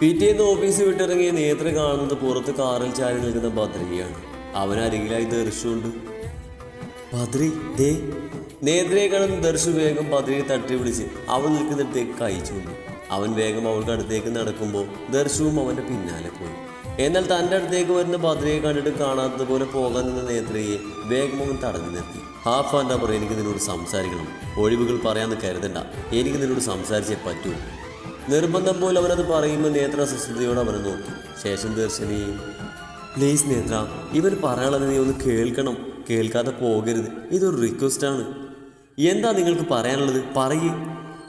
പിറ്റേന്ന് ഓഫീസ് വിട്ടിറങ്ങിയ നേത്ര കാണുന്നത് പുറത്ത് കാറിൽ ചാരി നിൽക്കുന്ന ഭദ്രികയാണ്. അവൻ അരികിലായി ദർശുണ്ട് ഭദ്രി ദേ. നേത്രയെ കാണുന്ന ദർശു വേഗം ഭദ്രയെ തട്ടി വിളിച്ച് അവൾ നിൽക്കുന്നിടത്തേക്ക് കഴിച്ചുകൊണ്ട് അവൻ വേഗം അവൾക്ക് അടുത്തേക്ക് നടക്കുമ്പോൾ ദർശുവും അവന്റെ പിന്നാലെ പോയി. എന്നാൽ തന്റെ അടുത്തേക്ക് വരുന്ന ഭദ്രയെ കണ്ടിട്ട് കാണാത്തതുപോലെ പോകാൻ നിന്ന നേത്രയെ വേഗം അവൻ തടഞ്ഞു നിർത്തി. ഹാഫ് ആൻഡ് അവർ എനിക്ക് നിന്നോട് സംസാരിക്കണം. ഒഴിവുകൾ പറയാമെന്ന് കരുതണ്ട. എനിക്ക് നിന്നോട് സംസാരിച്ചേ പറ്റൂ. നിർബന്ധം പോലെ അവനത് പറയുമ്പോൾ നേത്ര അസ്വസ്ഥതയോടെ അവനെ നോക്കി. ശേഷം ദർശനി പ്ലീസ് നേത്ര ഇവർ പറയാനുള്ളത് നീ ഒന്ന് കേൾക്കണം. കേൾക്കാതെ പോകരുത്. ഇതൊരു റിക്വസ്റ്റാണ് എന്താ നിങ്ങൾക്ക് പറയാനുള്ളത്? പറയേ.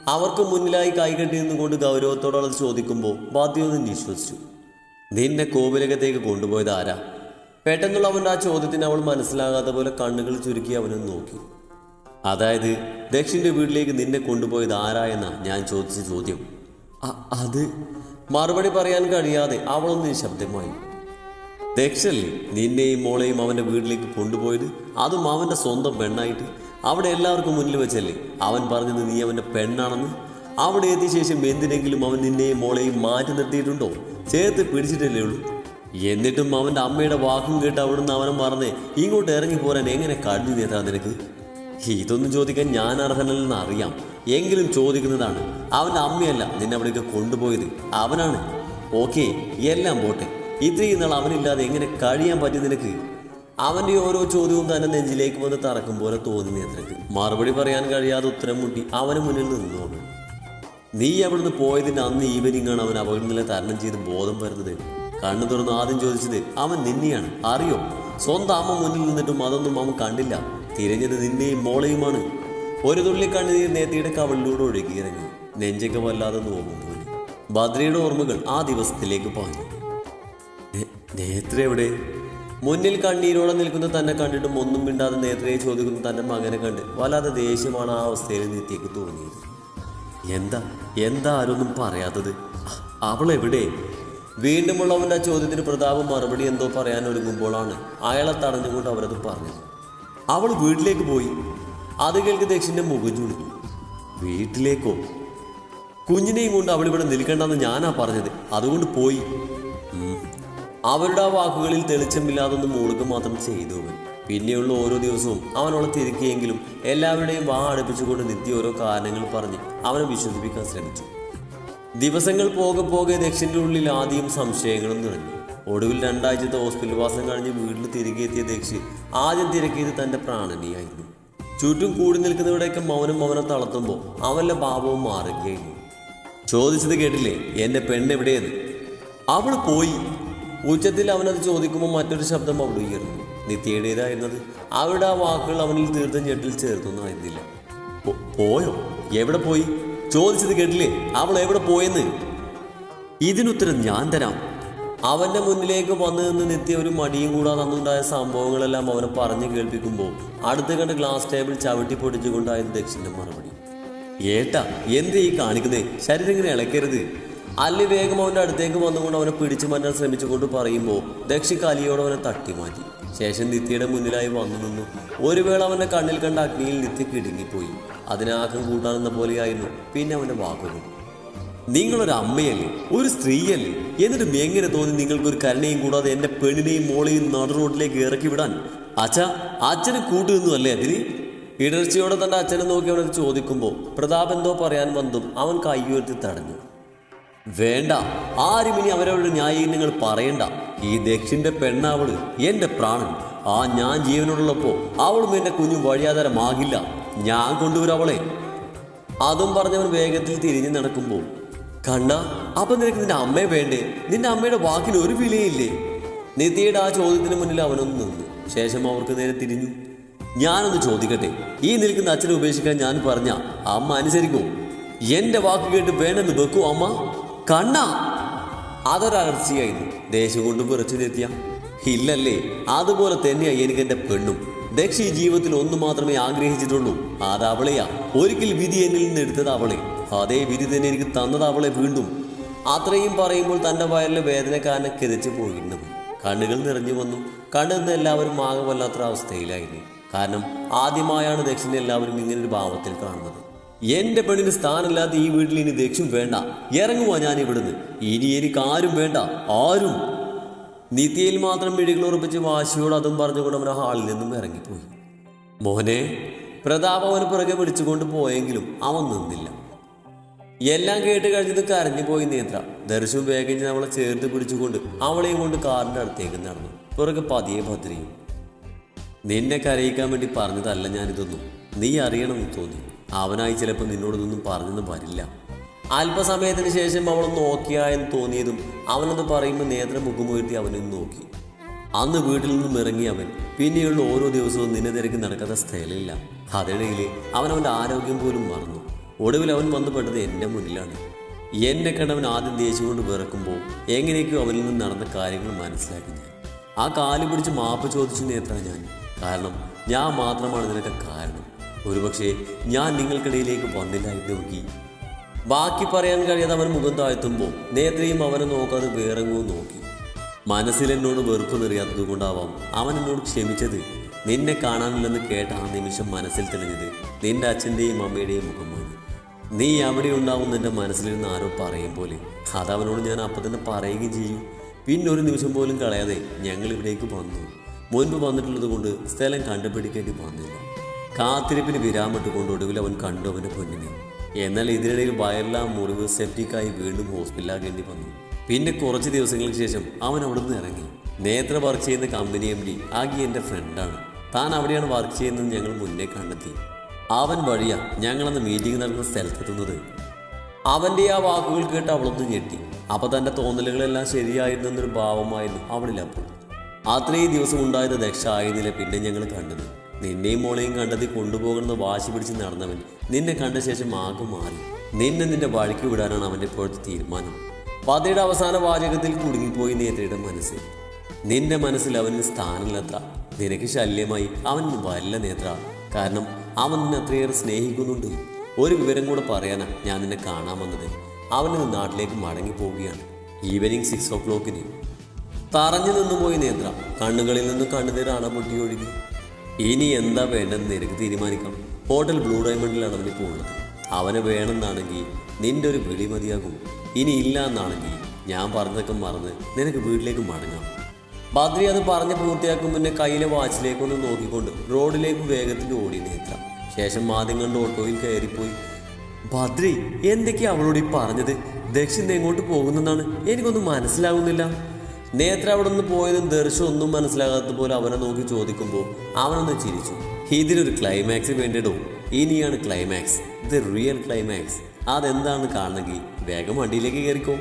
അവർക്ക് മുന്നിലായി കൈകെട്ടി നിന്നുകൊണ്ട് ഗൗരവത്തോടെ അത് ചോദിക്കുമ്പോൾ ബാധ്യമൊന്ന് വിശ്വസിച്ചു നിന്നെ കോവിലകത്തേക്ക് കൊണ്ടുപോയത് ആരാ? പെട്ടെന്നുള്ള അവന്റെ ആ ചോദ്യത്തിന് അവൾ മനസ്സിലാകാത്ത പോലെ കണ്ണുകൾ ചുരുക്കി അവനെ നോക്കി. അതായത് ദക്ഷിന്റെ വീട്ടിലേക്ക് നിന്നെ കൊണ്ടുപോയത് ആരാ എന്നാ ഞാൻ ചോദിച്ച ചോദ്യം. അത് മറുപടി പറയാൻ കഴിയാതെ അവളൊന്ന് ശബ്ദമായി ദക്ഷല്ലേ നിന്നെയും മോളെയും അവന്റെ വീട്ടിലേക്ക് കൊണ്ടുപോയത്? അതും അവന്റെ സ്വന്തം പെണ്ണായിട്ട്. അവിടെ എല്ലാവർക്കും മുന്നിൽ വെച്ചല്ലേ അവൻ പറഞ്ഞത് നീ അവന്റെ പെണ്ണാണെന്ന്? അവിടെ എത്തിയ ശേഷം എന്തിനെങ്കിലും അവൻ നിന്നെയും മോളെയും മാറ്റി നിർത്തിയിട്ടുണ്ടോ? ചേർത്ത് പിടിച്ചിട്ടല്ലേ ഉള്ളൂ. എന്നിട്ടും അവന്റെ അമ്മയുടെ വാക്കും കേട്ട് അവിടുന്ന് അവനെ പറഞ്ഞേ ഇങ്ങോട്ട് ഇറങ്ങി പോരാൻ എങ്ങനെ കഴിഞ്ഞു നേതാ നിനക്ക്? ഇതൊന്നും ചോദിക്കാൻ ഞാൻ അർഹനല്ലെന്ന് അറിയാം. എങ്കിലും ചോദിക്കുന്നതാണ്. അവന്റെ അമ്മയല്ല നിന്നെ അവിടേക്ക് കൊണ്ടുപോയത്. അവനാണ്. ഓക്കെ എല്ലാം പോട്ടെ. ഇത്രയും നാൾ അവനില്ലാതെ എങ്ങനെ കഴിയാൻ പറ്റി നിനക്ക്? അവന്റെ ഓരോ ചോദ്യവും തന്നെ നെഞ്ചിലേക്ക് വന്ന് തറക്കും പോലെ തോന്നി നേത്രക്ക് മറുപടി പറയാൻ കഴിയാതെ ഉത്തരം മുട്ടി അവന് മുന്നിൽ നിന്നോളൂ. നീ അവിടുന്ന് പോയതിന്റെ അന്ന് ഈവനിങ് ആണ് അവൻ അപകടനില തരണം ചെയ്ത് ബോധം വരുന്നത് കണ്ണു തുറന്ന് ആദ്യം ചോദിച്ചത് അവൻ നിന്നെയാണ്. അറിയോ? സ്വന്തം അമ്മ മുന്നിൽ നിന്നിട്ടും അതൊന്നും അവൻ കണ്ടില്ല. തിരഞ്ഞത് നിന്നെയും മോളെയുമാണ്. ഒരു തുള്ളി കണ്ണുനീർ നേത്തിയുടെ കവളിലൂടെ ഒഴുകിയിറങ്ങി നെഞ്ചൊക്കെ വല്ലാതെ നോവും പോലെ ബദ്രയുടെ ഓർമ്മകൾ ആ ദിവസത്തിലേക്ക് പാഞ്ഞു. നേത്ര എവിടെ? മുന്നിൽ കണ്ണീരോടെ നിൽക്കുന്ന തന്നെ കണ്ടിട്ടും ഒന്നും മിണ്ടാതെ നേത്രയെ ചോദിക്കുന്ന തന്നെ മകനെ കണ്ട് വല്ലാതെ ദേഷ്യമാണ് ആ അവസ്ഥയിൽ നിത്യക്ക് തോന്നിയത്. എന്താ? എന്താ ആരൊന്നും പറയാത്തത്? അവൾ എവിടെ? വീണ്ടുമുള്ള അവന്റെ ആ ചോദ്യത്തിന് പ്രതാപം മറുപടി എന്തോ പറയാൻ ഒരുങ്ങുമ്പോഴാണ് അയാളെ തടഞ്ഞുകൊണ്ട് അവരത് പറഞ്ഞത്. അവൾ വീട്ടിലേക്ക് പോയി. അത് കേൾക്ക് ദക്ഷിന്റെ മുഖം ചുളിഞ്ഞു. വീട്ടിലേക്കോ? കുഞ്ഞിനെയും കൊണ്ട് അവൾ ഇവിടെ നിൽക്കണ്ടെന്ന് ഞാനാ പറഞ്ഞത്. അതുകൊണ്ട് പോയി. അവരുടെ ആ വാക്കുകളിൽ തെളിച്ചമില്ലാതൊന്നും മൂളുക മാത്രം ചെയ്തു അവൻ. പിന്നെയുള്ള ഓരോ ദിവസവും അവനോളെ തിരിക്കിയെങ്കിലും എല്ലാവരുടെയും വാ അടുപ്പിച്ചുകൊണ്ട് നിത്യ ഓരോ കാരണങ്ങൾ പറഞ്ഞ് അവനെ വിശ്വസിപ്പിക്കാൻ ശ്രമിച്ചു. ദിവസങ്ങൾ പോകെ പോകെ ദക്ഷിന്റെ ഉള്ളിൽ ആദ്യം സംശയങ്ങളും നിറഞ്ഞു. ഒടുവിൽ രണ്ടാഴ്ചത്തെ ഹോസ്പിറ്റൽ വാസം കഴിഞ്ഞ് വീട്ടിൽ തിരികെ എത്തിയ ദേക്ഷി ആദ്യം തിരക്കിയത് തന്റെ പ്രാണനിയായിരുന്നു. ചുറ്റും കൂടി നിൽക്കുന്നവരുടെയൊക്കെ മൗനം മൗനം തളർത്തുമ്പോൾ അവന്റെ ഭാവവും മാറുകയായിരുന്നു. ചോദിച്ചത് കേട്ടില്ലേ? എന്റെ പെണ്ണ് എവിടെയത് അവൾ പോയി. ഉച്ചത്തിൽ അവനത് ചോദിക്കുമ്പോൾ മറ്റൊരു ശബ്ദം അവിടെ ഉയർന്നു. നിത്യയുടേതായിരുന്നത് അവരുടെ ആ വാക്കുകൾ അവനിൽ തീർത്ത ഞെട്ടിൽ ചേർത്തൊന്നായിരുന്നില്ല "പോ- പോയോ? എവിടെ പോയി? ചോദിച്ചത് കേട്ടില്ലേ? അവൾ എവിടെ പോയെന്ന്? ഇതിനുത്തരം ഞാൻ തരാം. അവന്റെ മുന്നിലേക്ക് വന്നു നിന്ന് നിത്യ ഒരു മടിയും കൂടാതെ അന്നുണ്ടായ സംഭവങ്ങളെല്ലാം അവനെ പറഞ്ഞു കേൾപ്പിക്കുമ്പോൾ അടുത്ത് കണ്ട് ഗ്ലാസ് ടേബിൾ ചവിട്ടി പൊടിച്ചുകൊണ്ടായിരുന്നു ദക്ഷിന്റെ മറുപടി. ഏട്ടാ എന്ത് ഈ കാണിക്കുന്നേ? ശരീരം ഇങ്ങനെ ഇളക്കരുത്. അല്ലി വേഗം അവന്റെ അടുത്തേക്ക് വന്നുകൊണ്ട് അവനെ പിടിച്ചു മാറ്റാൻ ശ്രമിച്ചുകൊണ്ട് പറയുമ്പോൾ ദക്ഷി കലിയോടെ അവനെ തട്ടി മാറ്റി ശേഷം നിത്യയുടെ മുന്നിലായി വന്നു നിന്നു. ഒരു വേള അവന്റെ കണ്ണിൽ കണ്ട അഗ്നിയിൽ നിത്യ കിടുങ്ങിപ്പോയി. അതിനാക്കം കൂട്ടാനെന്ന പോലെയായിരുന്നു. പിന്നെ അവന്റെ വാക്കുകൾ. നിങ്ങളൊരു അമ്മയല്ലേ? ഒരു സ്ത്രീയല്ലേ? എന്നിട്ടും എങ്ങനെ തോന്നി നിങ്ങൾക്ക് ഒരു കരുണയും കൂടാതെ എന്റെ പെണ്ണിനെയും മോളെയും നടു റോഡിലേക്ക് ഇറക്കി വിടാൻ? അച്ഛ അച്ഛന് കൂട്ടുനിന്നു അല്ലേ അതിന്? ഇടർച്ചയോടെ തന്റെ അച്ഛനെ നോക്കി അവനത് ചോദിക്കുമ്പോൾ പ്രതാപ് എന്തോ പറയാൻ വന്നും. അവൻ കയ്യുയർത്തി തടഞ്ഞു. വേണ്ട ആരും ഇനി അവരവരുടെ ന്യായീകരണങ്ങൾ പറയണ്ട. ഈ ദക്ഷിന്റെ പെണ്ണാവൾ എന്റെ പ്രാണൻ. ആ ഞാൻ ജീവനോടുള്ളപ്പോ അവളും എന്റെ കുഞ്ഞും വഴിയാധാരമാകില്ല. ഞാൻ കൊണ്ടുവരും അവളെ. അതും പറഞ്ഞവൻ വേഗത്തിൽ തിരിഞ്ഞു നടക്കുമ്പോൾ കണ്ണ അപ്പൊ നിനക്ക് നിന്റെ അമ്മയെ വേണ്ടേ? നിന്റെ അമ്മയുടെ വാക്കിന് ഒരു വിലയില്ലേ? നിധിയുടെ ആ ചോദ്യത്തിന് മുന്നിൽ അവനൊന്ന് നിന്നു. ശേഷം അവർക്ക് നേരെ തിരിഞ്ഞു. ഞാനൊന്ന് ചോദിക്കട്ടെ? ഈ നിൽക്കുന്ന അച്ഛനെ ഉപേക്ഷിക്കാൻ ഞാൻ പറഞ്ഞ അമ്മ അനുസരിക്കോ എന്റെ വാക്ക് കേട്ട് വേണമെന്ന് വെക്കൂ അമ്മ. കണ്ണ! അതൊരർച്ചയായിരുന്നു ദേശം കൊണ്ട് വിറച്ചു നിർത്തിയ ഇല്ലല്ലേ അതുപോലെ തന്നെയാ എനിക്ക് എന്റെ പെണ്ണും. ദക്ഷി ജീവിതത്തിൽ ഒന്നു മാത്രമേ ആഗ്രഹിച്ചിട്ടുള്ളൂ. അത് അവളെയാ. ഒരിക്കൽ വിധി എന്നിൽ നിന്ന് എടുത്തത് അവളെ. അതേ വിധി തന്നെ എനിക്ക് തന്നത് അവളെ വീണ്ടും. അത്രയും പറയുമ്പോൾ തന്റെ വയറിലെ വേദനക്കാരനെ കിതച്ചു പോയിരുന്നു കണ്ണുകൾ നിറഞ്ഞു വന്നു. കണ്ടെന്ന് എല്ലാവരും ആകെ അവസ്ഥയിലായിരുന്നു. കാരണം ആദ്യമായാണ് ദക്ഷിണ എല്ലാവരും ഇങ്ങനെ ഒരു ഭാവത്തിൽ കാണുന്നത്. എന്റെ പെണ്ണിന് സ്ഥാനമില്ലാത്ത ഈ വീട്ടിൽ ഇനി ദക്ഷം വേണ്ട. ഇറങ്ങുവാ ഞാൻ ഇവിടുന്ന്. ഇനി എനിക്ക് ആരും വേണ്ട. ആരും. നിത്യയിൽ മാത്രം മിഴികൾ ഉറപ്പിച്ച് വാശിയോട് അതും പറഞ്ഞുകൊണ്ട് അവൻ ഹാളിൽ നിന്നും ഇറങ്ങിപ്പോയി. മോനെ പ്രതാപ് അവന് പുറകെ വിളിച്ചുകൊണ്ട് പോയെങ്കിലും അവൻ നിന്നില്ല. എല്ലാം കേട്ട് കഴിഞ്ഞത് കരഞ്ഞു പോയി നേത്ര. ദർശു വേഗം അവളെ ചേർത്ത് പിടിച്ചുകൊണ്ട് അവളെയും കൊണ്ട് കാറിന്റെ അടുത്തേക്ക് നടന്നു. പുറകെ പതിയെ ഭദ്രയും നിന്നെ കരയിക്കാൻ വേണ്ടി പറഞ്ഞതല്ല ഞാനിതൊന്നും. നീ അറിയണമെന്ന് തോന്നി. അവനായി ചിലപ്പോൾ നിന്നോടൊന്നും പറഞ്ഞെന്ന് വരില്ല. അല്പസമയത്തിന് ശേഷം അവൾ നോക്കിയായെന്ന് തോന്നിയതും അവനത് പറയുമ്പോൾ നേത്ര മുഖമുയർത്തി അവനെ നോക്കി. അന്ന് വീട്ടിൽ നിന്നും ഇറങ്ങി അവൻ. പിന്നെയുള്ള ഓരോ ദിവസവും നിന്നെ തിരക്ക് നടക്കാത്ത സ്ഥലമില്ല. അതിനിടയിൽ അവൻ അവന്റെ ആരോഗ്യം പോലും മറന്നു. ഒടുവിൽ അവൻ വന്നുപെട്ടത് എന്റെ മുന്നിലാണ്. എന്നെ കണ്ടവൻ ആദ്യം ദേഷ്യം കൊണ്ട് വിറക്കുമ്പോൾ എങ്ങനെയൊക്കെയോ അവനിൽ നിന്ന് നടന്ന കാര്യങ്ങൾ മനസ്സിലാക്കി ഞാൻ. ആ കാൽ പിടിച്ച് മാപ്പ് ചോദിച്ചു നേത്ര ഞാൻ? കാരണം ഞാൻ മാത്രമാണ് ഇതിനൊക്കെ കാരണം. ഒരുപക്ഷെ ഞാൻ നിങ്ങൾക്കിടയിലേക്ക് വന്നില്ലായിരുന്നെങ്കിൽ ബാക്കി പറയാൻ കഴിയാതെ അവൻ മുഖം താഴ്ത്തുമ്പോൾ നേത്രയും അവനെ നോക്കാതെ വേറെങ്ങോ നോക്കി. മനസ്സിൽ എന്നോട് വെറുപ്പ് നിറയാത്തത് കൊണ്ടാവാം അവൻ എന്നോട് ക്ഷമിച്ചത്. നിന്നെ കാണാനില്ലെന്ന് കേട്ട ആ നിമിഷം മനസ്സിൽ തെളിഞ്ഞത് നിന്റെ അച്ഛന്റെയും അമ്മയുടെയും മുഖമാണ്. നീ അവിടെ ഉണ്ടാവും എന്റെ നിന്ന് ആരോ പറയും പോലെ. അതവനോട് ഞാൻ അപ്പം തന്നെ പറയുകയും ചെയ്യും. പിന്നെ ഒരു നിമിഷം പോലും കളയാതെ ഞങ്ങൾ ഇവിടേക്ക് വന്നു. മുൻപ് വന്നിട്ടുള്ളത് കൊണ്ട് സ്ഥലം കണ്ടുപിടിക്കേണ്ടി വന്നില്ല. കാത്തിരിപ്പിന് വിരാമിട്ടുകൊണ്ട് ഒടുവിൽ അവൻ കണ്ടു അവന്റെ പൊന്നിനെ. എന്നാൽ ഇതിനിടയിൽ വയറെല്ലാം മുറിവ് സെപ്റ്റിക്കായി വീണ്ടും ഹോസ്പിറ്റലാകേണ്ടി വന്നു. പിന്നെ കുറച്ച് ദിവസങ്ങൾക്ക് ശേഷം അവൻ അവിടെ നിന്ന് ഇറങ്ങി. നേത്ര വർക്ക് ചെയ്യുന്ന കമ്പനി എം ഡി ആകെ എന്റെ ഫ്രണ്ടാണ് താൻ അവിടെയാണ് വർക്ക് ചെയ്യുന്നത് ഞങ്ങൾ മുന്നേ കണ്ടെത്തി. അവൻ വഴിയാ ഞങ്ങളന്ന് മീറ്റിംഗ് നടന്ന സ്ഥലത്തെത്തുന്നത്. അവന്റെ ആ വാക്കുകൾ കേട്ട് അവളൊന്ന് ഞെട്ടി. അപ്പോൾ തന്റെ തോന്നലുകളെല്ലാം ശരിയായിരുന്നു എന്നൊരു ഭാവമായിരുന്നു അവളിലപ്പോൾ അത്രയും ദിവസം ഉണ്ടായത് ദക്ഷ ആയിരുന്നില്ല പിന്നെ ഞങ്ങൾ കണ്ടത്. നിന്നെയും മോളെയും കണ്ടെത്തി കൊണ്ടുപോകണമെന്ന് വാശി പിടിച്ച് നടന്നവൻ നിന്നെ കണ്ട ശേഷം ആകെ മാറി. നിന്നെ നിന്റെ വഴിക്ക് വിടാനാണ് അവന്റെ ഇപ്പോഴത്തെ തീരുമാനം. പതയുടെ അവസാന വാചകത്തിൽ കുടുങ്ങിപ്പോയി നേത്രയുടെ മനസ്സ്. നിന്റെ മനസ്സിൽ അവന് സ്ഥാനമില്ലത്ര. നിനക്ക് ശല്യമായി. അവൻ വല്ല നേത്ര. കാരണം അവൻ നിന്നെ അത്രയേറെ സ്നേഹിക്കുന്നുണ്ട്. ഒരു വിവരം കൂടെ പറയാനാ ഞാൻ നിന്നെ കാണാൻ വന്നത്. അവൻ ഇന്ന് നാട്ടിലേക്ക് മടങ്ങി പോവുകയാണ്. ഈവനിങ് സിക്സ് ഓ ക്ലോക്കിന് തറഞ്ഞു നിന്നു പോയി നേത്ര കണ്ണുകളിൽ നിന്ന് കണ്ണുനീർ പൊട്ടി ഒഴുകി. ഇനി എന്താ വേണ്ടെന്ന് നിനക്ക് തീരുമാനിക്കാം. ഹോട്ടൽ ബ്ലൂ ഡയമണ്ടിലാണ് അവനിപ്പോൾ ഉള്ളത്. അവനെ വേണമെന്നാണെങ്കിൽ നിന്റെ ഒരു വിളി മതിയാകും. ഇനി ഇല്ല എന്നാണെങ്കിൽ ഞാൻ പറഞ്ഞതൊക്കെ മറന്ന് നിനക്ക് വീട്ടിലേക്ക് മടങ്ങാം. ബദ്രി അത് പറഞ്ഞ് പൂർത്തിയാക്കും മുന്നേ കയ്യിലെ വാച്ചിലേക്കൊന്ന് നോക്കിക്കൊണ്ട് റോഡിലേക്ക് വേഗത്തിൽ ഓടി നേത്ര. ശേഷം ആദ്യം കണ്ട് ഓട്ടോയിൽ കയറിപ്പോയി. ബദ്രി എന്തൊക്കെയാ അവളോട് ഈ പറഞ്ഞത്? ദക്ഷിണ എങ്ങോട്ട് പോകുന്നെന്നാണ് എനിക്കൊന്നും മനസ്സിലാകുന്നില്ല നേത്ര അവിടെ നിന്ന് പോയതും ദർശനം ഒന്നും മനസ്സിലാകാത്ത പോലെ അവനെ നോക്കി ചോദിക്കുമ്പോൾ അവനൊന്ന് ചിരിച്ചു. ഇതിലൊരു ക്ലൈമാക്സ് വേണ്ടിയിടോ ഇനിയാണ് ക്ലൈമാക്സ് ദ റിയൽ ക്ലൈമാക്സ് അതെന്താണ് കാണണമെങ്കിൽ വേഗം വണ്ടിയിലേക്ക് കയറിക്കോ.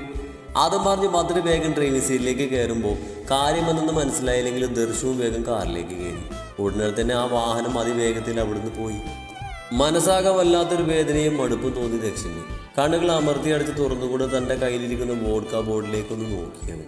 അതും പറഞ്ഞ് മധുര വേഗം ഡ്രൈവിംഗ് സീറ്റിലേക്ക് കയറുമ്പോൾ കാര്യമെന്നൊന്ന് മനസ്സിലായില്ലെങ്കിൽ ദർശവും വേഗം കാറിലേക്ക് കയറി. ഉടനെ തന്നെ ആ വാഹനം അതിവേഗത്തിൽ അവിടുന്ന് പോയി. മനസ്സാകെ വല്ലാത്തൊരു വേദനയും മടുപ്പും തോന്നി ദക്ഷിണി. കണ്ണുകൾ അമർത്തി അടിച്ച് തുറന്നുകൂടെ തന്റെ കയ്യിലിരിക്കുന്ന വോഡ്ക ബോർഡിലേക്കൊന്ന് നോക്കിയാണ്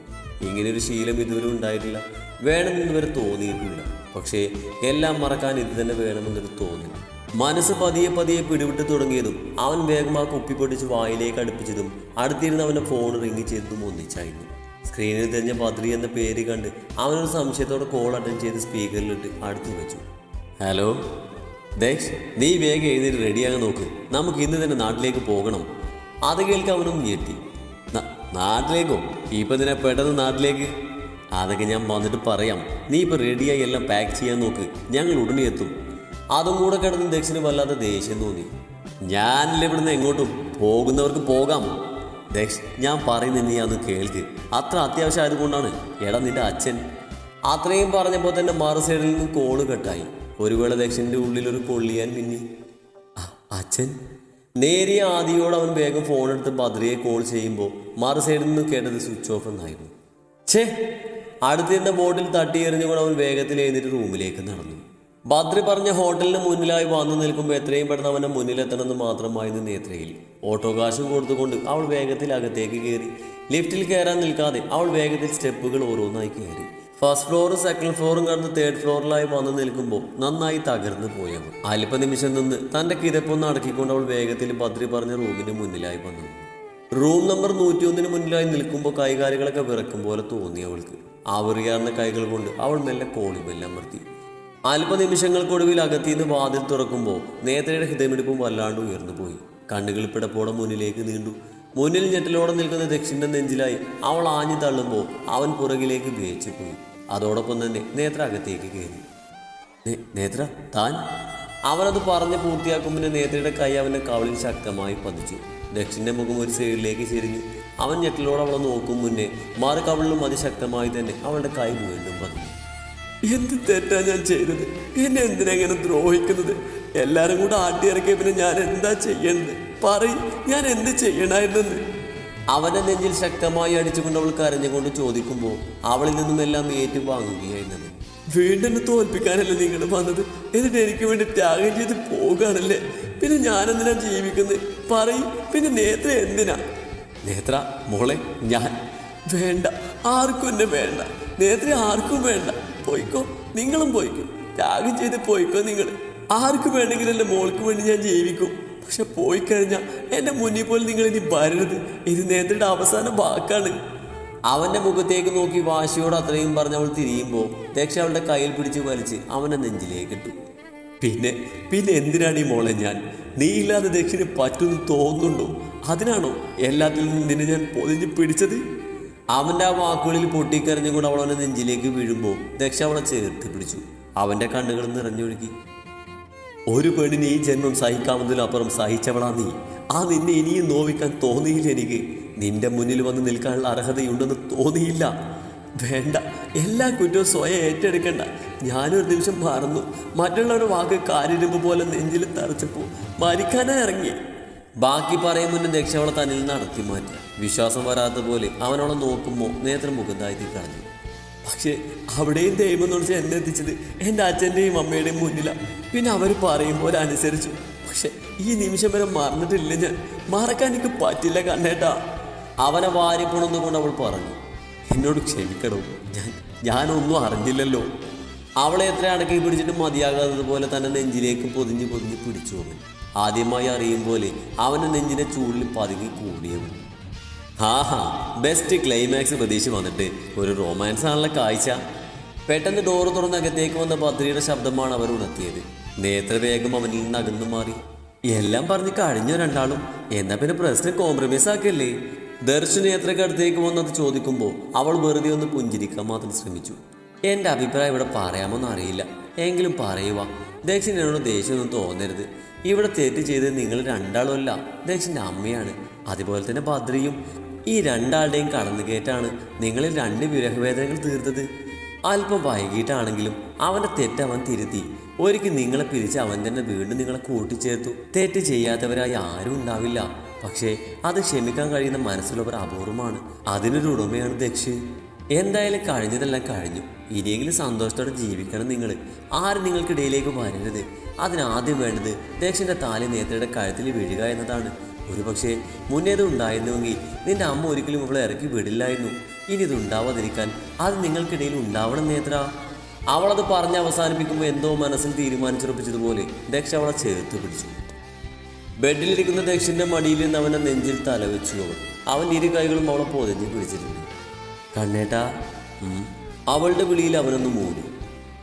ഇങ്ങനെയൊരു ശീലം ഇതുവരെ ഉണ്ടായിട്ടില്ല. വേണമെന്ന് ഇതുവരെ തോന്നിയിട്ടില്ല. പക്ഷേ എല്ലാം മറക്കാൻ ഇത് തന്നെ വേണമെന്നൊരു തോന്നി മനസ്സ് പതിയെ പതിയെ പിടിവിട്ട് തുടങ്ങിയതും അവൻ വേഗം ആ കുപ്പി പൊട്ടിച്ച് വായിലേക്ക് അടുപ്പിച്ചതും അടുത്തിരുന്ന് അവന്റെ ഫോൺ റിങ് ചെയ്തതും ഒന്നിച്ചായിരുന്നു. സ്ക്രീനിൽ തെരഞ്ഞ ബദ്രി എന്ന പേര് കണ്ട് അവനൊരു സംശയത്തോടെ കോൾ അറ്റൻഡ് ചെയ്ത് സ്പീക്കറിലിട്ട് അടുത്ത് വെച്ചു. ഹലോ ദേക്ഷ് നീ വേഗം എഴുന്നേറ്റ് റെഡിയാകാൻ നോക്ക്. നമുക്ക് ഇന്ന് തന്നെ നാട്ടിലേക്ക് പോകണം. അത് കേൾക്കാൻ അവനും ഞെട്ടി. "ന- നാട്ടിലേക്കോ? ഇപ്പം തന്നെ പെട്ടെന്ന് നാട്ടിലേക്ക്? അതൊക്കെ ഞാൻ വന്നിട്ട് പറയാം. നീ ഇപ്പം റെഡിയായി എല്ലാം പാക്ക് ചെയ്യാൻ നോക്ക്. ഞങ്ങൾ ഉടനെ എത്തും. അതും കൂടെ കിടന്ന് ദക്ഷിന് വല്ലാതെ ദേഷ്യം തോന്നി. ഞാനില്ല ഇവിടുന്ന് എങ്ങോട്ടും പോകുന്നവർക്ക് പോകാം. ദക്ഷ് ഞാൻ പറയുന്നത് നീ അത് കേൾക്ക്. അത്ര അത്യാവശ്യം ആയതുകൊണ്ടാണ്. എടാ നിന്റെ അച്ഛൻ. അത്രയും പറഞ്ഞപ്പോൾ തന്നെ മറു സൈഡിൽ നിന്ന് കോൾ കട്ടായി. ഒരു വേള ദക്ഷന്റെ ഉള്ളിൽ ഒരു കൊള്ളിയാൻ മിന്നി. അച്ഛൻ? നേരിയ ആദിയോട് അവൻ വേഗം ഫോൺ എടുത്ത് ബദ്രിയെ കോൾ ചെയ്യുമ്പോൾ മറു സൈഡിൽ നിന്ന് കേട്ടത് സ്വിച്ച് ഓഫ് എന്നായിരുന്നു. ഛേ അടുത്തിരുന്ന ബോട്ടിൽ തട്ടി എറിഞ്ഞുകൊണ്ട് അവൻ വേഗത്തിൽ എഴുന്നേറ്റ് റൂമിലേക്ക് നടന്നു. ബദ്രി പറഞ്ഞ ഹോട്ടലിന് മുന്നിലായി വന്നു നിൽക്കുമ്പോൾ എത്രയും പെട്ടെന്ന് അവന്റെ മുന്നിലെത്തണമെന്ന് മാത്രമായിരുന്നു നേത്രയിൽ ഓട്ടോ കാശും കൊടുത്തുകൊണ്ട് അവൾ വേഗത്തിൽ അകത്തേക്ക് കയറി. ലിഫ്റ്റിൽ കയറാൻ നിൽക്കാതെ അവൾ വേഗത്തിൽ സ്റ്റെപ്പുകൾ ഓരോന്നായി കയറി. ഫസ്റ്റ് ഫ്ലോറും സെക്കൻഡ് ഫ്ലോറും കടന്ന് തേർഡ് ഫ്ലോറിലായി വന്നു നിൽക്കുമ്പോൾ നന്നായി തകർന്നു പോയവൾ. അല്പനിമിഷം നിന്ന് തന്റെ കിതപ്പൊന്ന് അടക്കിക്കൊണ്ട് അവൾ വേഗത്തിൽ ബദ്രി പറഞ്ഞ റൂമിന് മുന്നിലായി വന്നു. റൂം നമ്പർ നൂറ്റിയൊന്നിന് മുന്നിലായി നിൽക്കുമ്പോൾ കൈകാലുകളൊക്കെ വിറക്കും പോലെ തോന്നി അവൾക്ക്. ആവറിയാർന്ന കൈകൾ കൊണ്ട് അവൾ മെല്ലെ കോളിമെല്ലാം നിർത്തി അല്പനിമിഷങ്ങൾക്കൊടുവിൽ അകത്തിന്ന് വാതിൽ തുറക്കുമ്പോൾ നേത്രയുടെ ഹൃദയമിടിപ്പും വല്ലാണ്ട് ഉയർന്നു പോയി. കണ്ണുകൾ പിടപ്പോടെ മുന്നിലേക്ക് നീണ്ടു. മുന്നിൽ ഞെട്ടലോടെ നിൽക്കുന്ന ദക്ഷിണന്റെ നെഞ്ചിലായി അവൾ ആഞ്ഞു തള്ളുമ്പോൾ അവൻ പുറകിലേക്ക് വേച്ചു പോയി. അതോടൊപ്പം തന്നെ നേത്ര അകത്തേക്ക് കയറി. നേത്ര താൻ? അവനത് പറഞ്ഞ് പൂർത്തിയാക്കും നേത്രയുടെ കൈ അവന്റെ കവളിൽ ശക്തമായി പതിച്ചു. ദക്ഷിണന്റെ മുഖം ഒരു സൈഡിലേക്ക് ചെരിഞ്ഞു. അവൻ ഞെട്ടലോടെ അവളെ നോക്കും മുന്നേ മാറി കവളിലും അതിശക്തമായി തന്നെ അവളുടെ കൈ വീണ്ടും പതിഞ്ഞു. എന്ത് തെറ്റാ ഞാൻ ചെയ്തത്? എന്നെ എന്തിനാ ഇങ്ങനെ ദ്രോഹിക്കുന്നത്? എല്ലാരും കൂടെ ആട്ടിയിറക്കിയ പിന്നെ ഞാൻ എന്താ ചെയ്യേണ്ടത് പറയും ഞാൻ എന്ത് ചെയ്യണമായിരുന്നെന്ന് അവനെ നെഞ്ചിൽ ശക്തമായി അടിച്ചുകൊണ്ട് അവൾ കരഞ്ഞുകൊണ്ട് ചോദിക്കുമ്പോൾ അവളിൽ നിന്നും എല്ലാം ഏറ്റുവാങ്ങുകയായിരുന്നത് വീണ്ടും എന്നെ തോൽപ്പിക്കാനല്ലേ നിങ്ങൾ വന്നത്? എന്നിട്ട് എനിക്ക് വേണ്ടി ത്യാഗം ചെയ്ത് പോകുകയാണല്ലേ പിന്നെ ഞാനെന്തിനാ ജീവിക്കുന്നത് പറയും പിന്നെ നേത്ര എന്തിനാ? നേത്ര മോളെ ഞാൻ. വേണ്ട ആർക്കും എന്നെ വേണ്ട. നേത്ര ആർക്കും വേണ്ട. പോയിക്കോ? നിങ്ങളും പോയിക്കോ? ത്യാഗം ചെയ്ത് പോയിക്കോ നിങ്ങൾ ആർക്കും വേണമെങ്കിലും എന്റെ മോൾക്ക് വേണ്ടി ഞാൻ ജീവിക്കും. പക്ഷെ പോയി കഴിഞ്ഞാൽ എന്റെ മുന്നിൽ പോലും നിങ്ങൾ ഇനി വരരുത്. ഇത് നേത്രയുടെ അവസാന വാക്കാണ്. അവന്റെ മുഖത്തേക്ക് നോക്കി വാശിയോട് അത്രയും പറഞ്ഞ് അവൾ തിരിയുമ്പോൾ ദക്ഷ അവളുടെ കയ്യിൽ പിടിച്ച് വലിച്ച് അവനെ നെഞ്ചിലേക്ക് ഇട്ടു. പിന്നെ പിന്നെ എന്തിനാണ് ഈ മോളെ ഞാൻ? നീ ഇല്ലാതെ ദക്ഷിന് പറ്റുമെന്ന് തോന്നുന്നുണ്ടോ? അതിനാണോ എല്ലാത്തിൽ നിന്നും നിന്നെ ഞാൻ പൊതിഞ്ഞ് പിടിച്ചത്? അവന്റെ ആ വാക്കുകളിൽ പൊട്ടിക്കരഞ്ഞുകൊണ്ട് അവളവന്റെ നെഞ്ചിലേക്ക് വീഴുമ്പോൾ ദക്ഷ അവളെ ചേർത്ത് പിടിച്ചു. അവന്റെ കണ്ണുകൾ നിറഞ്ഞൊഴുകി ഒരു പെണ്ണിന് ഈ ജന്മം സഹിക്കാവുന്നതിലപ്പുറം സഹിച്ചവളാ നീ. ആ നിന്നെ ഇനിയും നോവിക്കാൻ തോന്നിയില്ല എനിക്ക്. നിന്റെ മുന്നിൽ വന്ന് നിൽക്കാനുള്ള അർഹതയുണ്ടെന്ന് തോന്നിയില്ല. വേണ്ട. എല്ലാ കുറ്റവും സ്വയം ഏറ്റെടുക്കണ്ട. ഞാനൊരു നിമിഷം മറന്നു. മറ്റുള്ളവരുടെ വാക്ക് കാരിരുമ്പ് പോലെ നെഞ്ചിൽ തറച്ചപ്പോൾ മരിക്കാനായി ഇറങ്ങി. ബാക്കി പറയും മുന്നേ അവളെ തന്നിൽ നടത്തി മാറ്റി. വിശ്വാസം വരാത്ത പോലെ അവനവളെ നോക്കുമ്പോൾ നേത്രം മുഖത്തായി കളഞ്ഞു പക്ഷേ അവിടെയും ദൈവം വെച്ചാൽ എന്നെ എത്തിച്ചത് എന്റെ അച്ഛന്റെയും അമ്മയുടെയും മുന്നിലാണ് പിന്നെ അവർ പറയും പോലെ അനുസരിച്ചു. പക്ഷെ ഈ നിമിഷം വരെ മറന്നിട്ടില്ല ഞാൻ. മറക്കാൻ എനിക്ക് പറ്റില്ല കണ്ണേട്ടാ. അവനെ വാരി കൊണ്ട് അവൾ പറഞ്ഞു എന്നോട് ക്ഷമിക്കണോ. ഞാൻ ഞാനൊന്നും അറിഞ്ഞില്ലല്ലോ. അവളെ എത്ര അടക്കി പിടിച്ചിട്ട് മതിയാകാത്തതുപോലെ തന്നെ നെഞ്ചിലേക്ക് പൊതിഞ്ഞ് പൊതിഞ്ഞ് പിടിച്ചു അവൻ. ആദ്യമായി അറിയും പോലെ അവന്റെ നെഞ്ചിനെ ചൂടിൽ പതുങ്ങി കൂടിയവൻ ഹാഹാ ബെസ്റ്റ് ക്ലൈമാക്സ് പ്രതീക്ഷ വന്നിട്ട് ഒരു റൊമാൻസ് ആണല്ലോ കാഴ്ച. പെട്ടെന്ന് ഡോറ് തുറന്ന് അകത്തേക്ക് വന്ന പത്രിയുടെ ശബ്ദമാണ് അവർ ഉണർത്തിയത്. നേത്രവേഗം അവനിൽ നിന്ന് അകന്നു മാറി. എല്ലാം പറഞ്ഞ് കഴിഞ്ഞ രണ്ടാളും? എന്നാ പിന്നെ പ്രശ്നം കോംപ്രമൈസ് ആക്കല്ലേ? ദർശന നേത്രക്ക് അടുത്തേക്ക് വന്നത് ചോദിക്കുമ്പോൾ അവൾ വെറുതെ ഒന്ന് പുഞ്ചിരിക്കാൻ മാത്രം ശ്രമിച്ചു. എന്റെ അഭിപ്രായം ഇവിടെ പറയാമെന്ന് അറിയില്ല. എങ്കിലും പറയുക ദക്ഷിണനോട് ദേഷ്യമൊന്നും തോന്നരുത്. ഇവിടെ തെറ്റ് ചെയ്തത് നിങ്ങൾ രണ്ടാളുമല്ല. ദേശന്റെ അമ്മയാണ്. അതുപോലെ തന്നെ ബദ്രിയും ഈ രണ്ടാളുടെയും കടന്നുകയറ്റാണ് നിങ്ങളിൽ രണ്ട് വിരഹവേദനകൾ തീർത്തത്. അല്പം വൈകിട്ടാണെങ്കിലും അവന്റെ തെറ്റ് അവൻ തിരുത്തി. ഒരിക്കൽ നിങ്ങളെ പിരിച്ച് അവൻ തന്നെ വീണ്ടും നിങ്ങളെ കൂട്ടിച്ചേർത്തു. തെറ്റ് ചെയ്യാത്തവരായി ആരും ഉണ്ടാവില്ല. പക്ഷേ അത് ക്ഷമിക്കാൻ കഴിയുന്ന മനസ്സിലുള്ളവർ അപൂർവമാണ്. അതിനൊരു ഉടമയാണ് ദക്ഷ് എന്തായാലും കഴിഞ്ഞതെല്ലാം കഴിഞ്ഞു. ഇനിയെങ്കിലും സന്തോഷത്തോടെ ജീവിക്കണം നിങ്ങൾ ആരും നിങ്ങൾക്കിടയിലേക്ക് വരരുത്. അതിനാദ്യം വേണ്ടത് ദക്ഷന്റെ താലി നേത്രയുടെ കഴുത്തിൽ വീഴുക എന്നതാണ്. ഒരു പക്ഷേ മുന്നേത് ഉണ്ടായിരുന്നുവെങ്കിൽ നിന്റെ അമ്മ ഒരിക്കലും അവളെ ഇറക്കി വിടില്ലായിരുന്നു. ഇനി ഇത് ഉണ്ടാവാതിരിക്കാൻ അത് നിങ്ങൾക്കിടയിൽ ഉണ്ടാവണം നേത്ര. അവളത് പറഞ്ഞ് അവസാനിപ്പിക്കുമ്പോൾ എന്തോ മനസ്സിൽ തീരുമാനിച്ചുറപ്പിച്ചതുപോലെ ദക്ഷ അവളെ ചേർത്ത് പിടിച്ചു. ബെഡിലിരിക്കുന്ന ദക്ഷിന്റെ മടിയിൽ നിന്ന് അവന്റെ നെഞ്ചിൽ തലവെച്ചു അവൻ ഇരു കൈകളും അവളെ പൊതിഞ്ഞ് പിടിച്ചിട്ടുണ്ട് കണ്ണേട്ടാ. അവളുടെ വിളിയിൽ അവനൊന്ന് മൂടി.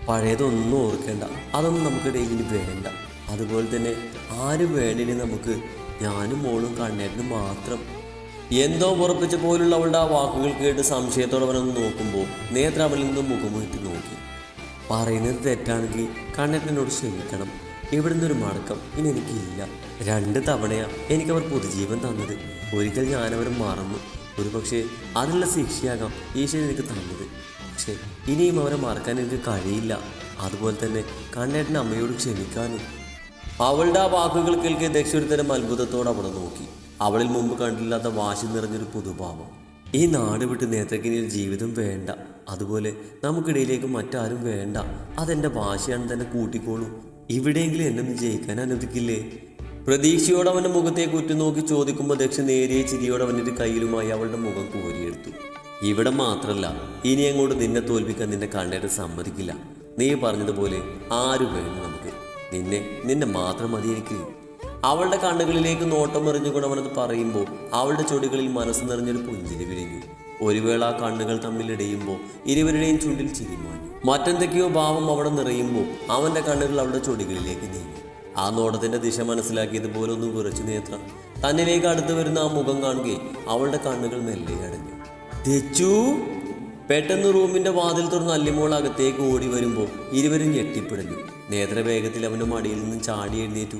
പഴയതൊന്നും ഓർക്കേണ്ട അതൊന്നും നമുക്കിടയിൽ ഇനി വേണ്ട. അതുപോലെ തന്നെ ആരും വേണ്ടിനി നമുക്ക്. ഞാനും മോളും കണ്ണേട്ടനും മാത്രം. എന്തോ ഉറപ്പിച്ച പോലുള്ള അവളുടെ ആ വാക്കുകൾ കേട്ട് സംശയത്തോടെ അവനൊന്ന് നോക്കുമ്പോൾ നേത്ര അവളിൽ നിന്ന് മുഖമുറ്റി നോക്കി. പറയുന്നത് തെറ്റാണെങ്കിൽ കണ്ണേട്ടനോട് ക്ഷമിക്കണം. ഇവിടുന്ന് ഒരു മടക്കം ഇനി എനിക്കില്ല. രണ്ട് തവണയാണ് എനിക്കവർ പുതുജീവൻ തന്നത്. ഒരിക്കൽ ഞാനവർ മറന്നു. ഒരു പക്ഷേ അതിനുള്ള ശിക്ഷയാകാം ഈശ്വരൻ എനിക്ക് തന്നത്. പക്ഷേ ഇനിയും അവരെ മറക്കാൻ എനിക്ക് കഴിയില്ല. അതുപോലെ തന്നെ കണ്ണേട്ടൻ അമ്മയോട് ക്ഷമിക്കാനും. അവളുടെ ആ വാക്കുകൾ കേൾക്കെ ദക്ഷ ഒരു തരം അത്ഭുതത്തോടെ അവളെ നോക്കി. അവളിൽ മുമ്പ് കണ്ടില്ലാത്ത വാശി നിറഞ്ഞൊരു പുതുഭാവം. ഈ നാട് വിട്ട് നേത്രക്കിനി ഒരു ജീവിതം വേണ്ട. അതുപോലെ നമുക്കിടയിലേക്ക് മറ്റാരും വേണ്ട. അതെന്റെ വാശിയാണ് തന്നെ കൂട്ടിക്കോളൂ. ഇവിടെയെങ്കിലും എന്നെ ജയിക്കാൻ അനുവദിക്കില്ലേ? പ്രതീക്ഷയോടെ അവന്റെ മുഖത്തേക്ക് ഉറ്റുനോക്കി ചോദിക്കുമ്പോൾ ദക്ഷ നേരിയ ചിരിയോടെ അവന്റെ കയ്യിലുമായി അവളുടെ മുഖം കോരിയെടുത്തു. ഇവിടെ മാത്രമല്ല ഇനി അങ്ങോട്ട് നിന്നെ തോൽപ്പിക്കാൻ നിന്നെ കണ്ടേറ്റ് സമ്മതിക്കില്ല. നീ പറഞ്ഞതുപോലെ ആരും വേണം നമുക്ക്. നിന്നെ നിന്നെ മാത്രം മതി എനിക്ക് അവളുടെ കണ്ണുകളിലേക്ക് നോട്ടം എറിഞ്ഞുകൊണ്ട് അവനത് പറയുമ്പോൾ അവളുടെ ചൊടികളിൽ മനസ്സ് നിറഞ്ഞൊരു പുഞ്ചിരി വിരിഞ്ഞു. ഒരു വേള ആ കണ്ണുകൾ തമ്മിൽ ഇടയുമ്പോൾ ഇരുവരുടെയും ചുണ്ടിൽ ചിരിമാഞ്ഞു മറ്റെന്തൊക്കെയോ ഭാവം അവിടെ നിറയുമ്പോൾ അവന്റെ കണ്ണുകൾ അവളുടെ ചൊടികളിലേക്ക് നീങ്ങി. ആ നോട്ടത്തിന്റെ ദിശ മനസ്സിലാക്കിയതുപോലെ ഒന്ന് കുറച്ചു നേത്ര. തന്നിലേക്ക് അടുത്ത് വരുന്ന ആ മുഖം കാണുകയും അവളുടെ കണ്ണുകൾ മെല്ലെ അടഞ്ഞു. തെച്ചു പെട്ടെന്ന് റൂമിന്റെ വാതിൽ തുറന്ന് അല്ലിമോൾ അകത്തേക്ക് ഓടി വരുമ്പോൾ ഇരുവരും ഞെട്ടിപ്പിടഞ്ഞു. നേത്ര വേഗത്തിൽ അവന്റെ മടിയിൽ നിന്നും ചാടി എഴുന്നേറ്റു.